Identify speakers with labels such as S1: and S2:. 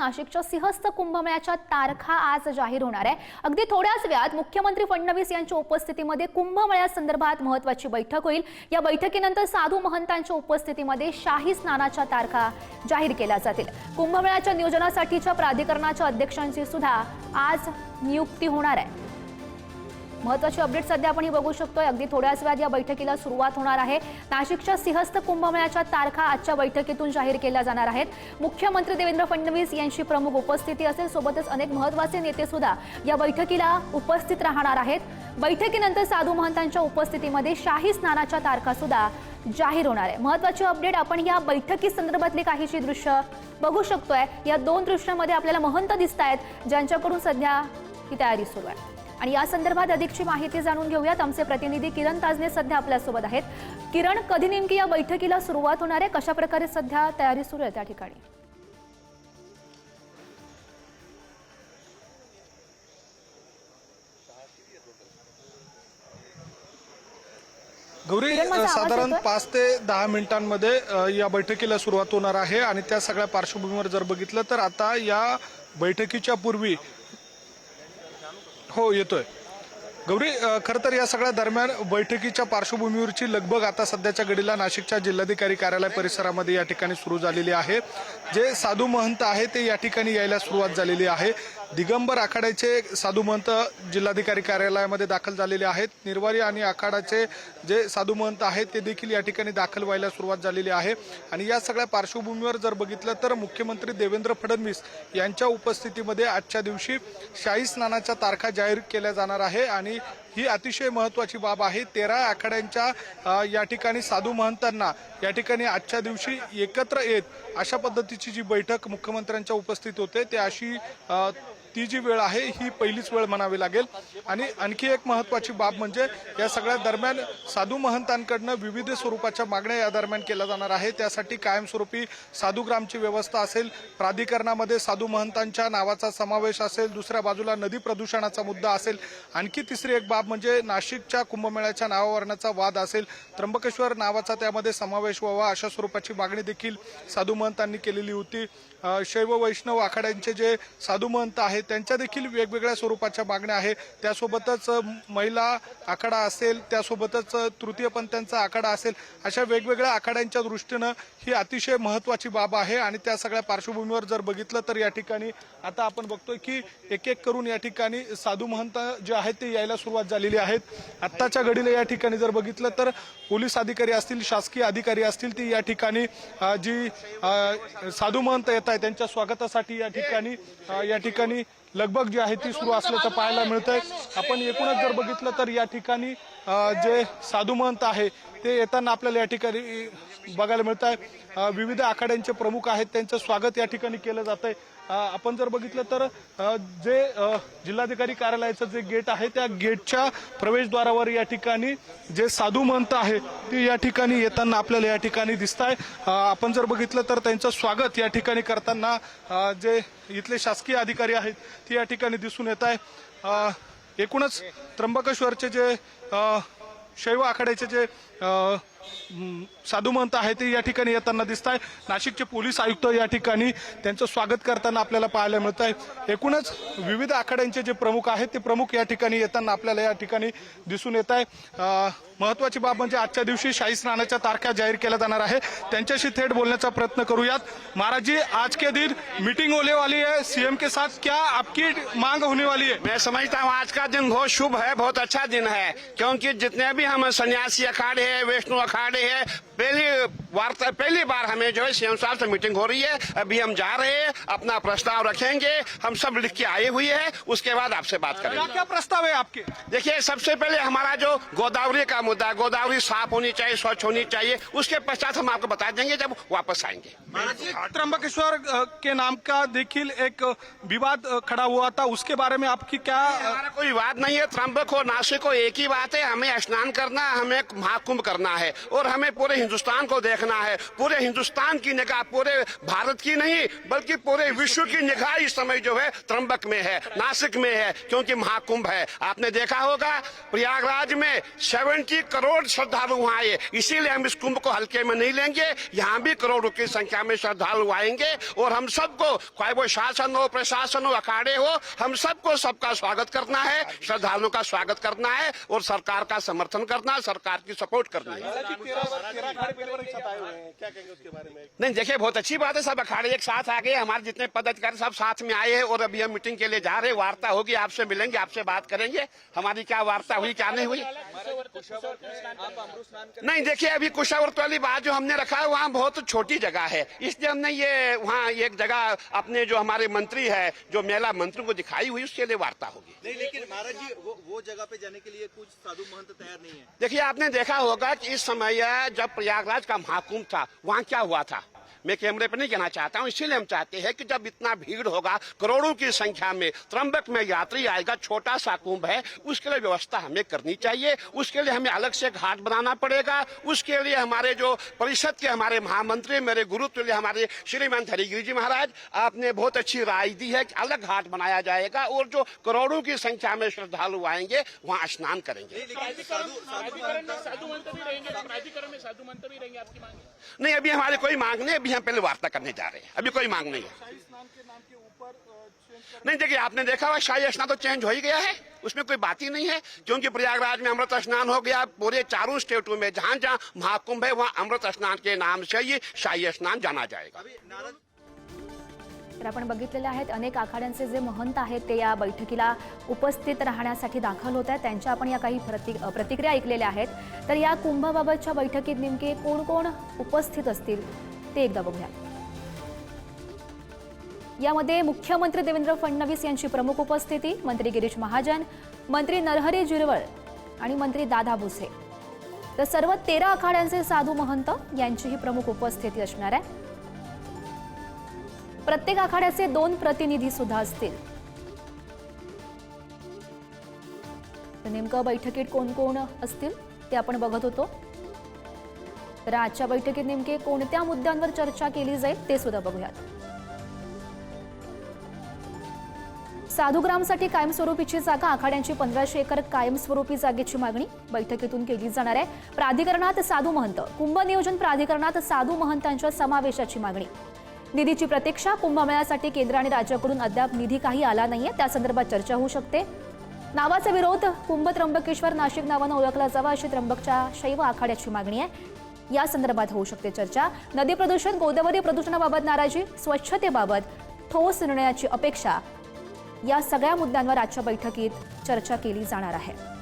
S1: नाशिकच्या सिंहस्थ कुंभमेळ्याच्या तारखा आज जाहीर होणार आहे. अगदी थोड्याच वेळात मुख्यमंत्री फडणवीस यांच्या उपस्थितीमध्ये कुंभमेळ्यासंदर्भात महत्वाची बैठक होईल. या बैठकीनंतर साधू महंतांच्या उपस्थितीमध्ये शाही स्नानाच्या तारखा जाहीर केल्या जातील. कुंभमेळ्याच्या नियोजनासाठीच्या प्राधिकरणाच्या अध्यक्षांची सुद्धा आज नियुक्ती होणार आहे. महत्वाची अपडेट सध्या आपण ही बघू शकतोय. अगदी थोड्याच वेळात या बैठकीला सुरुवात होणार आहे. नाशिकच्या सिंहस्थ कुंभमेळ्याच्या तारखा आजच्या बैठकीतून जाहीर केल्या जाणार आहेत. मुख्यमंत्री देवेंद्र फडणवीस यांची प्रमुख उपस्थिती असेल सोबतच अनेक महत्त्वाचे नेते सुद्धा या बैठकीला उपस्थित राहणार आहेत. बैठकीनंतर साधू महंतांच्या उपस्थितीमध्ये शाही स्नानाच्या तारखा सुद्धा जाहीर होणार आहे. महत्वाची अपडेट आपण या बैठकी संदर्भातली काहीशी दृश्य बघू शकतोय. या दोन दृश्यामध्ये आपल्याला महंत दिसत आहेत ज्यांच्याकडून सध्या ही तयारी सुरू आहे. आणि या संदर्भात अधिकची माहिती जाणून घेऊयात. आमचे प्रतिनिधी किरण ताजने सध्या आपल्यासोबत आहेत. किरण कधी नेमकी या बैठकीला सुरुवात होणार आहे? कशा प्रकारे सध्या तयारी सुरू आहे त्या ठिकाणी?
S2: गौरी साधारण? पाच ते दहा मिनिटांमध्ये या बैठकीला सुरुवात होणार आहे आणि त्या सगळ्या पार्श्वभूमीवर जर बघितलं तर आता या बैठकीच्या पूर्वी हो येतोय. गौरी खरं तर या सगळ्या दरम्यान बैठकीच्या पार्श्वभूमीवरची लगबग आता सध्याच्या घडीला नाशिकच्या जिल्हाधिकारी कार्यालय परिसरामध्ये या ठिकाणी सुरू झालेली आहे. जे साधू महंत आहे ते या ठिकाणी यायला सुरुवात झालेली आहे. दिगंबर आखाड्याचे साधू महंत जिल्हाधिकारी कार्यालयामध्ये दाखल झालेले आहेत. निर्वारी आणि आखाडाचे जे साधू महंत आहेत ते देखील या ठिकाणी दाखल व्हायला सुरुवात झालेली आहे. आणि या सगळ्या पार्श्वभूमीवर जर बघितलं तर मुख्यमंत्री देवेंद्र फडणवीस यांच्या उपस्थितीमध्ये आजच्या दिवशी शाही स्नानाच्या तारखा जाहीर केल्या जाणार आहे. आणि ही अतिशय महत्वाची बाब आहे. तेरा आखाड्यांच्या या ठिकाणी साधू महंतांना या ठिकाणी आजच्या दिवशी एकत्र येत अशा पद्धतीची जी बैठक मुख्यमंत्र्यांच्या उपस्थित होते ते अशी ती जी वेळ आहे ही पहिलीच वेळ म्हणावी लागेल. आणि आणखी एक महत्वाची बाब म्हणजे या सगळ्या दरम्यान साधू महंतांकडनं विविध स्वरूपाच्या मागण्या या दरम्यान केल्या जाणार आहे त्यासाठी कायमस्वरूपी साधूग्रामची व्यवस्था असेल प्राधिकरणामध्ये साधू महंतांच्या नावाचा समावेश असेल दुसऱ्या बाजूला नदी प्रदूषणाचा मुद्दा असेल. आणखी तिसरी एक बाब म्हणजे नाशिकच्या कुंभमेळ्याच्या नावावरणाचा वाद असेल. त्र्यंबकेश्वर नावाचा त्यामध्ये समावेश व्हावा अशा स्वरूपाची मागणी देखील साधू महंतांनी केलेली होती. शैव वैष्णव आखाड्यांचे जे साधू महंत आहेत त्यांच्या देखील वेगवेगळ्या स्वरूपाच्या मागण्या आहेत. त्यासोबतच महिला आखाडा असेल त्यासोबतच तृतीयपंथ्यांचा आखाडा असेल अशा वेगवेगळ्या आखाड्यांच्या दृष्टीनं ही अतिशय महत्वाची बाब आहे आणि त्या सगळ्या पार्श्वभूमीवर जर बघितलं तर या ठिकाणी आता आपण बघतोय की एक एक करून या ठिकाणी साधू महंत जे आहेत ते यायला सुरुवात झालेली आहेत. आत्ताच्या घडीला या ठिकाणी जर बघितलं तर पोलीस अधिकारी असतील शासकीय अधिकारी असतील ती या ठिकाणी जी साधू महंत येत आहे त्यांच्या स्वागतासाठी या ठिकाणी या ठिकाणी लगबग जी आहे ती सुरू असल्याचं पाहायला मिळतंय. आपण एकूणच जर बघितलं तर या ठिकाणी जे साधू महंत आहे ते येताना आपल्याला या ठिकाणी बघायला मिळत आहे विविध आखाड्यांचे प्रमुख आहेत. त्यांचं स्वागत या ठिकाणी केलं जात आहे आपण जर बघितलं तर जे जिल्हाधिकारी कार्यालयाचं जे गेट आहे त्या गेटच्या प्रवेशद्वारावर या ठिकाणी जे साधू महंत आहे ते या ठिकाणी येताना आपल्याला या ठिकाणी दिसत आहे आपण जर बघितलं तर त्यांचं स्वागत या ठिकाणी करताना जे इथले शासकीय अधिकारी आहेत ते या ठिकाणी दिसून येत आहे एकूणच त्र्यंबकेश्वरचे जे शैव आखाड्याचे जे साधू महंत आहे ते या ठिकाणी येताना दिसत आहे नाशिकचे पोलीस आयुक्त या ठिकाणी त्यांचं स्वागत करताना आपल्याला पाहायला मिळत आहे एकूणच विविध आखाड्यांचे जे प्रमुख आहेत ते प्रमुख या ठिकाणी येताना आपल्याला या ठिकाणी दिसून येत आहे महत्वाची बाब म्हणजे आजच्या दिवशी शाही स्नानाच्या तारखा जाहीर केल्या जाणार आहे. त्यांच्याशी थेट बोलण्याचा प्रयत्न करूयात. महाराज जी आज के दिन मीटिंग होने वाली है सीएम के साथ क्या आपकी मांग होने वाली है?
S3: मैं समझता हूँ आज का दिन बहुत शुभ है बहुत अच्छा दिन है क्योंकि जितने भी हम सन्यासी अखाड़े हैं वैष्णो खाने हैं पहली वार्ता पहली बार हमें जो है सीएम साहब से मीटिंग हो रही है। अभी हम जा रहे हैं अपना प्रस्ताव रखेंगे। हम सब लिख के आए हुए हैं उसके बाद आपसे बात करेंगे।
S2: क्या प्रस्ताव है आपके?
S3: देखिए सबसे पहले हमारा जो गोदावरी का मुद्दा है, गोदावरी साफ़ होनी चाहिए स्वच्छ होनी चाहिए उसके पश्चात हम आपको बता देंगे जब वापस आएँगे।
S2: त्र्यंबकेश्वर अ, के नाम का देखिल एक विवाद खड़ा हुआ था। उसके बारे में आपकी क्या
S3: हमारा कोई विवाद नहीं है। त्र्यंबक हो नासिक हो एक ही बात है हमें स्नान करना हमें महाकुंभ करना है और हमें पूरे हिंदुस्तान को देखना है। पूरे हिंदुस्तान की निगाह, पूरे भारत की नहीं, बल्कि पूरे विश्व की निगाह इस समय जो है त्रंबक में है, नासिक में है, क्योंकि महाकुंभ है। आपने देखा होगा, प्रयागराज में 70 करोड़ श्रद्धालु वहाँ आए। इसीलिए हम इस कुंभ को हल्के में नहीं लेंगे, यहाँ भी करोड़ों की संख्या में श्रद्धालु आएँगे, और हम सबको, चाहे वो शासन हो, प्रशासन हो, अखाड़े हो, हम सबको सबका स्वागत करना है, श्रद्धालुओं का स्वागत करना है, और सरकार का समर्थन करना, सरकार की सपोर्ट करना है। नहीं, देखिए, बहुत अच्छी बात है, सब अखाड़े एक साथ आ गए, हमारे जितने पदाधिकारी सब साथ में आए हैं और अभी हम मीटिंग के लिए जा रहे वार्ता होगी, आपसे मिलेंगे, आपसे बात करेंगे, हमारी क्या वार्ता हुई, क्या नहीं हुई। नहीं देखिए अभी कुशावर्त वाली बात जो हमने रखा है वहाँ बहुत छोटी जगह है। इसलिए हमने ये वहाँ एक जगह अपने जो हमारे मंत्री है जो मेला मंत्री को दिखाई हुई उसके लिए वार्ता होगी।
S4: नहीं लेकिन महाराज जी वो वो जगह पे जाने के लिए कुछ साधु महंत तैयार नहीं है।
S3: देखिए आपने देखा होगा कि इस समय जब प्रयागराज का महाकुंभ था वहाँ क्या हुआ था? मैं कैमरे पर नहीं कहना चाहता हूँ, इसीलिए हम चाहते हैं कि जब इतना भीड़ होगा, करोड़ों की संख्या में त्रंबक में यात्री आएगा, छोटा सा कुंभ है, उसके लिए व्यवस्था हमें करनी चाहिए, उसके लिए हमें अलग से घाट बनाना पड़ेगा, उसके लिए हमारे जो परिषद के हमारे महामंत्री मेरे गुरु तुल्य हमारे श्रीमंत हरिगिरी जी महाराज, आपने बहुत अच्छी राय दी है कि अलग घाट बनाया जाएगा और जो करोड़ों की संख्या में श्रद्धालु आएँगे, वहाँ स्नान करेंगे।
S4: साधु साधु महंत
S3: नहीं अभी हमारी कोई मांग नहीं अभी हम पहले वार्ता करने जा रहे हैं। अभी कोई मांग नहीं है। नहीं देखिए आपने देखा हुआ शाही स्नान तो चेंज हो ही गया है। उसमें कोई बात ही नहीं है। क्योंकि प्रयागराज में अमृत स्नान हो गया पूरे चारों स्टेटों में जहां जहां महाकुंभ है वहां अमृत स्नान के नाम से ये शाही स्नान जाना जाएगा।
S1: तर आपण बघितलेले आहेत अनेक आखाड्यांचे जे महंत आहेत ते या बैठकीला उपस्थित राहण्यासाठी दाखल होत आहेत. त्यांच्या आपण या काही प्रति प्रतिक्रिया ऐकलेल्या आहेत. तर या कुंभाबाबतच्या बैठकीत नेमके कोण कोण उपस्थित असतील ते एकदा बघूया. यामध्ये मुख्यमंत्री देवेंद्र फडणवीस यांची प्रमुख उपस्थिती मंत्री गिरीश महाजन मंत्री नरहरी जिरवळ आणि मंत्री दादा भुसे. तर सर्व तेरा आखाड्यांचे साधू महंत यांचीही प्रमुख उपस्थिती असणार आहे. प्रत्येक आखाड्याचे दोन प्रतिनिधी सुद्धा असतील. नेमकं बैठकीत कोण कोण असतील ते आपण बघत होतो. तर आजच्या बैठकीत नेमके कोणत्या मुद्द्यांवर चर्चा केली जाईल ते सुद्धा बघूयात. साधुग्रामसाठी कायमस्वरूपीची जागा आखाड्यांची पंधराशे एकर कायमस्वरूपी जागेची मागणी बैठकीतून केली जाणार आहे. प्राधिकरणात साधू महंत कुंभ नियोजन प्राधिकरणात साधू महंतांच्या समावेशाची मागणी. निधीची प्रतीक्षा कुंभमेळ्यासाठी केंद्र आणि राज्याकडून अद्याप निधी काही आला नाहीये. त्या संदर्भात चर्चा होऊ शकते. नावाचा विरोध कुंभ त्र्यंबकेश्वर नाशिक नावानं ओळखला जावा अशी त्र्यंबकच्या शैव आखाड्याची मागणी आहे. या संदर्भात होऊ शकते चर्चा. नदी प्रदूषण गोदावरी प्रदूषणाबाबत नाराजी स्वच्छतेबाबत ठोस निर्णयाची अपेक्षा या सगळ्या मुद्द्यांवर आजच्या बैठकीत चर्चा केली जाणार आहे.